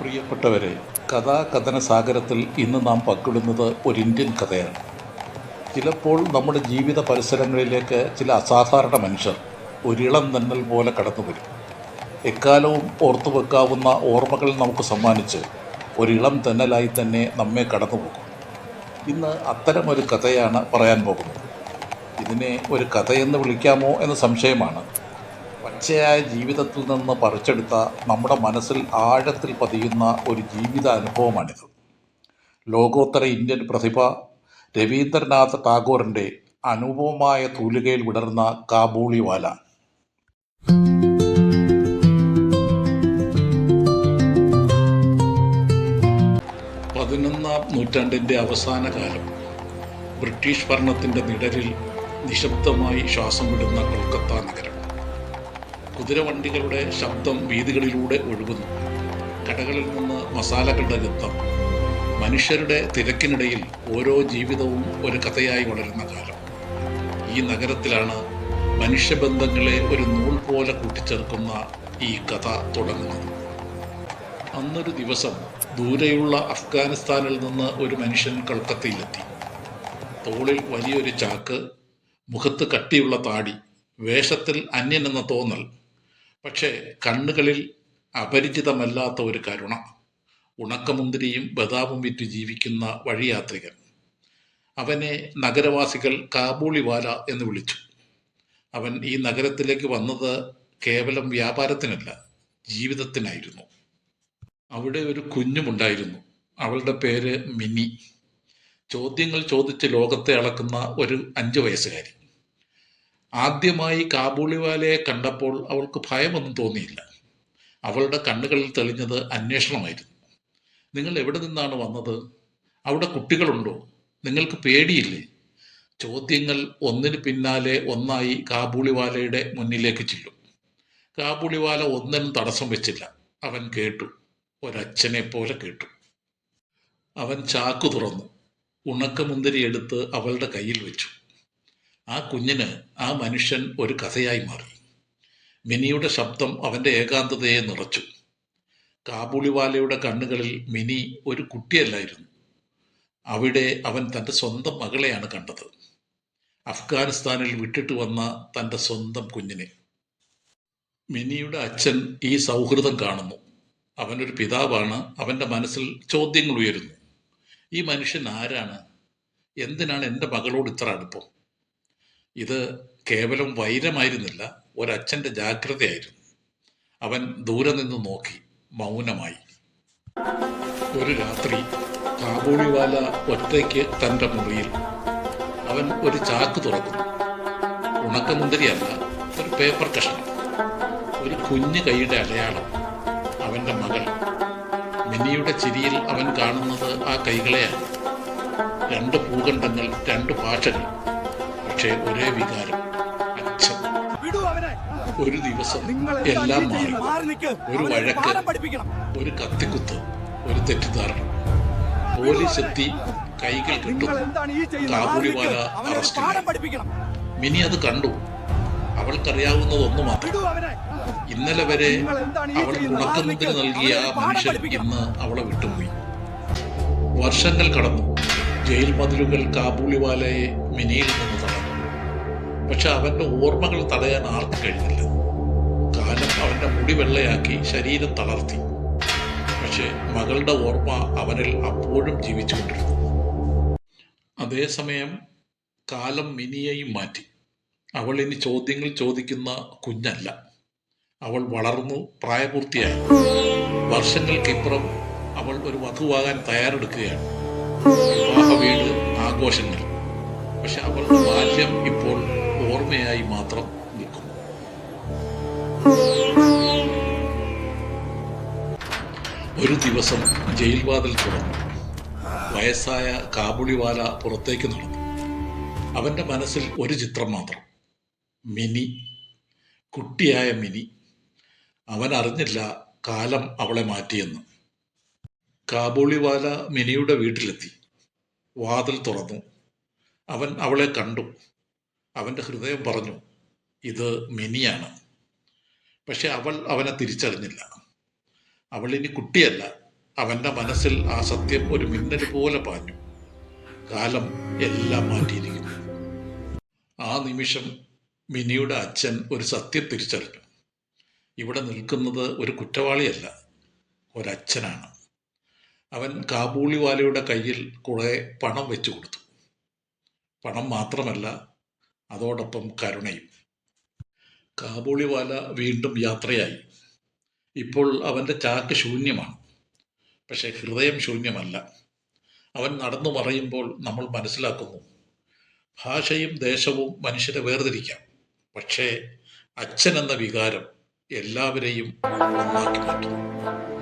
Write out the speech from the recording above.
പ്രിയപ്പെട്ടവരെ കഥാകഥന സാഗരത്തിൽ ഇന്ന് നാം പങ്കിടുന്നത് ഒരു ഇന്ത്യൻ കഥയാണ്. ചിലപ്പോൾ നമ്മുടെ ജീവിത പരിസരങ്ങളിലേക്ക് ചില അസാധാരണ മനുഷ്യർ ഒരിളം തന്നൽ പോലെ കടന്നു വരും എക്കാലവും ഓർത്തു വെക്കാവുന്ന ഓർമ്മകൾ നമുക്ക് സമ്മാനിച്ച് ഒരിളം തന്നലായി തന്നെ നമ്മെ കടന്നു പോകും ഇന്ന് അത്തരമൊരു കഥയാണ് പറയാൻ പോകുന്നത്. ഇതിനെ ഒരു കഥയെന്ന് വിളിക്കാമോ എന്ന സംശയമാണ് പച്ചയായ ജീവിതത്തിൽ നിന്ന് പറിച്ചെടുത്ത നമ്മുടെ മനസ്സിൽ ആഴത്തിൽ പതിയുന്ന ഒരു ജീവിത അനുഭവമാണിത് ലോകോത്തര ഇന്ത്യൻ പ്രതിഭ രവീന്ദ്രനാഥ് ടാഗോറിന്റെ അനുപമമായ തൂലികയിൽ വിടർന്ന കാബൂളിവാല. പതിനൊന്നാം നൂറ്റാണ്ടിന്റെ അവസാന കാലം. ബ്രിട്ടീഷ് ഭരണത്തിന്റെ നിഴലിൽ നിശബ്ദമായി ശ്വാസം വിടുന്ന കൊൽക്കത്ത നഗരം. കുതിരവണ്ടികളുടെ ശബ്ദം വീതികളിലൂടെ ഒഴുകുന്നു. കടകളിൽ നിന്ന് മസാലകളുടെ ഗന്ധം. മനുഷ്യരുടെ തിരക്കിനിടയിൽ ഓരോ ജീവിതവും ഒരു കഥയായി വളരുന്ന കാലം. ഈ നഗരത്തിലാണ് മനുഷ്യബന്ധങ്ങളെ ഒരു നൂൽ പോലെ കൂട്ടിച്ചേർക്കുന്ന ഈ കഥ തുടങ്ങുന്നത്. അന്നൊരു ദിവസം ദൂരെയുള്ള അഫ്ഗാനിസ്ഥാനിൽ നിന്ന് ഒരു മനുഷ്യൻ കൊൽക്കത്തയിലെത്തി. തോളിൽ വലിയൊരു ചാക്ക് മുഖത്ത് കട്ടിയുള്ള താടി വേഷത്തിൽ അന്യനെന്ന തോന്നൽ പക്ഷേ കണ്ണുകളിൽ അപരിചിതമല്ലാത്ത ഒരു കരുണ ഉണക്കമുന്തിരിയും ബദാമും വിറ്റ് ജീവിക്കുന്ന വഴിയാത്രികൻ. അവനെ നഗരവാസികൾ കാബൂളിവാല എന്ന് വിളിച്ചു. അവൻ ഈ നഗരത്തിലേക്ക് വന്നത് കേവലം വ്യാപാരത്തിനല്ല ജീവിതത്തിനായിരുന്നു. അവിടെ ഒരു കുഞ്ഞുമുണ്ടായിരുന്നു. അവളുടെ പേര് മിനി. ചോദ്യങ്ങൾ ചോദിച്ച് ലോകത്തെ അളക്കുന്ന ഒരു അഞ്ചു വയസ്സുകാരി. ആദ്യമായി കാബൂളിവാലയെ കണ്ടപ്പോൾ അവൾക്ക് ഭയമൊന്നും തോന്നിയില്ല. അവളുടെ കണ്ണുകളിൽ തെളിഞ്ഞത് അന്വേഷണമായിരുന്നു. നിങ്ങൾ എവിടെ നിന്നാണ് വന്നത്? അവിടെ കുട്ടികളുണ്ടോ? നിങ്ങൾക്ക് പേടിയില്ലേ? ചോദ്യങ്ങൾ ഒന്നിന് പിന്നാലെ ഒന്നായി കാബൂളിവാലയുടെ മുന്നിലേക്ക് ചെല്ലും. കാബൂളിവാല ഒന്നിനും തടസ്സം വെച്ചില്ല. അവൻ കേട്ടു. ഒരച്ഛനെ പോലെ കേട്ടു. അവൻ ചാക്കു തുറന്നു. ഉണക്കമുന്തിരി എടുത്ത് അവളുടെ കയ്യിൽ വെച്ചു. ആ കുഞ്ഞിന് ആ മനുഷ്യൻ ഒരു കഥയായി മാറി. മിനിയുടെ ശബ്ദം അവന്റെ ഏകാന്തതയെ നിറച്ചു. കാബൂളിവാലയുടെ കണ്ണുകളിൽ മിനി ഒരു കുട്ടിയല്ലായിരുന്നു. അവിടെ അവൻ തന്റെ സ്വന്തം മകളെയാണ് കണ്ടത്. അഫ്ഗാനിസ്ഥാനിൽ വിട്ടിട്ട് വന്ന തന്റെ സ്വന്തം കുഞ്ഞിനെ. മിനിയുടെ അച്ഛൻ ഈ സൗഹൃദം കാണുന്നു. അവനൊരു പിതാവാണ് അവന്റെ മനസ്സിൽ ചോദ്യങ്ങൾ ഉയരുന്നു. ഈ മനുഷ്യൻ ആരാണ്? എന്തിനാണ് എന്റെ മകളോട് ഇത്ര അടുപ്പം? ഇത് കേവലം വൈരമായിരുന്നില്ല ഒരച്ഛന്റെ ജാഗ്രതയായിരുന്നു. അവൻ ദൂരെ നിന്ന് നോക്കി മൗനമായി. ഒരു രാത്രി കാബൂളിവാല ഒറ്റയ്ക്ക് തന്റെ മുറിയിൽ അവൻ ഒരു ചാക്ക് തുറക്കുന്നു ഉണക്കമുന്തിരിയല്ല ഒരു പേപ്പർ കഷ്ണം. ഒരു കുഞ്ഞു കൈയുടെ അടയാളം അവന്റെ മകൾ. മിനിയുടെ ചിരിയിൽ അവൻ കാണുന്നത് ആ കൈകളെയാണ്. രണ്ട് ഭൂഖണ്ഡങ്ങൾ രണ്ട് ഭാഷകൾ. പക്ഷേ ഒരേ വികാരം അച്ഛൻ. ഒരു ദിവസം എല്ലാം മാറി. ഒരു വഴക്ക്. ഒരു കത്തിക്കുത്ത് ഒരു തെറ്റിദ്ധാരണ. പോലീസ് എത്തി കൈകൾ കിട്ടും. മിനി അത് കണ്ടു. അവൾക്കറിയാവുന്നത് ഒന്ന് മാത്രം ഇന്നലെ വരെ അവൾ നിൽക്ക്. നൽകിയ മനുഷ്യൻ ഇന്ന് അവളെ വിട്ടുപോയി. വർഷങ്ങൾ കടന്നു. ജയിൽ മതിലുകൾ കാബൂളിവാലയെ മിനിയിൽ നിന്ന്. പക്ഷെ അവന്റെ ഓർമ്മകൾ തടയാൻ ആർക്കും കഴിഞ്ഞില്ല. കാലം അവന്റെ മുടി വെള്ളയാക്കി ശരീരം തളർത്തി. പക്ഷെ മകളുടെ ഓർമ്മ അവനിൽ അപ്പോഴും ജീവിച്ചുകൊണ്ടിരുന്നു. അതേസമയം കാലം മിനിയെയും മാറ്റി. അവൾ ഇനി ചോദ്യങ്ങൾ ചോദിക്കുന്ന കുഞ്ഞല്ല. അവൾ വളർന്നു പ്രായപൂർത്തിയായി. വർഷങ്ങൾക്കിപ്പുറം അവൾ ഒരു വധുവാകാൻ തയ്യാറെടുക്കുകയാണ്. വിവാഹ വീട് ആഘോഷങ്ങൾ. പക്ഷെ അവളുടെ ബാല്യം ഇപ്പോൾ ഓർമ്മയായി മാത്രം നിൽക്കുന്നു. ഒരു ദിവസം ജയിൽവാതിൽ തുറന്നു. വയസ്സായ കാബുളിവാല പുറത്തേക്ക് നടന്നു. അവന്റെ മനസ്സിൽ ഒരു ചിത്രം മാത്രം. മിനി. കുട്ടിയായ മിനി. അവൻ അറിഞ്ഞില്ല കാലം അവളെ മാറ്റിയെന്ന്. കാബൂളിവാല മിനിയുടെ വീട്ടിലെത്തി. വാതിൽ തുറന്നു. അവൻ അവളെ കണ്ടു. അവന്റെ ഹൃദയം പറഞ്ഞു ഇത് മിനിയാണ്. പക്ഷെ അവൾ അവനെ തിരിച്ചറിഞ്ഞില്ല. അവൾ ഇനി കുട്ടിയല്ല. അവന്റെ മനസ്സിൽ ആ സത്യം ഒരു മിന്നൽ പോലെ പാഞ്ഞു. കാലം എല്ലാം മാറ്റിയിരിക്കുന്നു. ആ നിമിഷം മിനിയുടെ അച്ഛൻ ഒരു സത്യം തിരിച്ചറിഞ്ഞു. ഇവിടെ നിൽക്കുന്നത് ഒരു കുറ്റവാളിയല്ല ഒരച്ഛനാണ്. അവൻ കാബൂളിവാലയുടെ കയ്യിൽ കുറെ പണം വെച്ചു കൊടുത്തു. പണം മാത്രമല്ല അതോടൊപ്പം കരുണയും. കാബൂളിവാല വീണ്ടും യാത്രയായി. ഇപ്പോൾ അവന്റെ ചാക്ക് ശൂന്യമാണ് പക്ഷെ ഹൃദയം ശൂന്യമല്ല. അവൻ നടന്നു മറയുമ്പോൾ നമ്മൾ മനസ്സിലാക്കുന്നു ഭാഷയും ദേശവും മനുഷ്യരെ വേർതിരിക്കാം. പക്ഷേ അച്ഛൻ എന്ന വികാരം എല്ലാവരെയും ഒന്നാക്കി മാറ്റുന്നു.